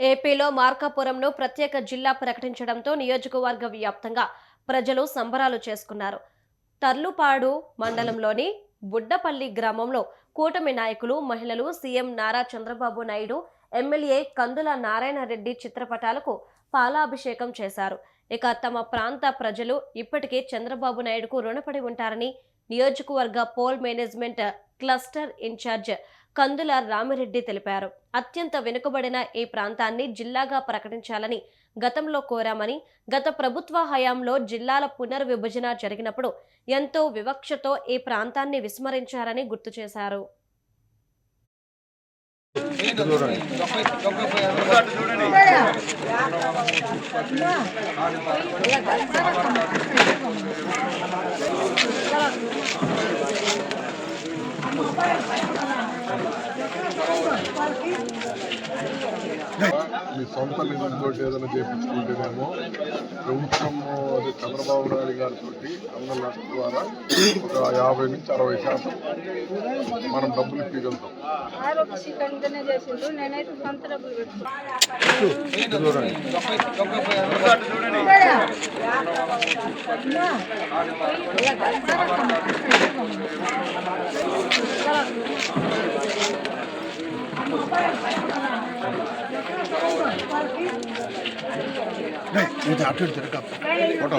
ఏపీలో మార్కాపురంను ప్రత్యేక జిల్లా ప్రకటించడంతో నియోజకవర్గ వ్యాప్తంగా ప్రజలు సంబరాలు చేసుకున్నారు. తర్లుపాడు మండలంలోని బుడ్డపల్లి గ్రామంలో కూటమి నాయకులు మహిళలు సీఎం నారా చంద్రబాబు నాయుడు ఎమ్మెల్యే కందుల నారాయణరెడ్డి చిత్రపటాలకు పాలాభిషేకం చేశారు. ఇక తమ ప్రాంత ప్రజలు ఇప్పటికే చంద్రబాబు నాయుడుకు రుణపడి ఉంటారని నియోజకవర్గ poll management cluster incharge Kandula Ramireddy తెలిపారు. అత్యంత వెనుకబడిన ఈ ప్రాంతాన్ని జిల్లాగా ప్రకటించాలని గతంలో కోరామని గత ప్రభుత్వ హయాంలో జిల్లాల పునర్విభజన జరిగినప్పుడు ఎంతో వివక్షతో ఈ ప్రాంతాన్ని విస్మరించారని గుర్తు చేశారు. మీ సొంత నిధులతో ఏదైనా చేయించుకుంటేనేమో ప్రభుత్వం అది చంద్రబాబు నాయుడు గారితో అందరి లక్షల ద్వారా ఒక యాభై నుంచి అరవై శాతం మనం డబ్బులు ఇవ్వగలుగుతాం ఆరోగ్య இது அட்டு எடுத்துருக்கா போட்டோ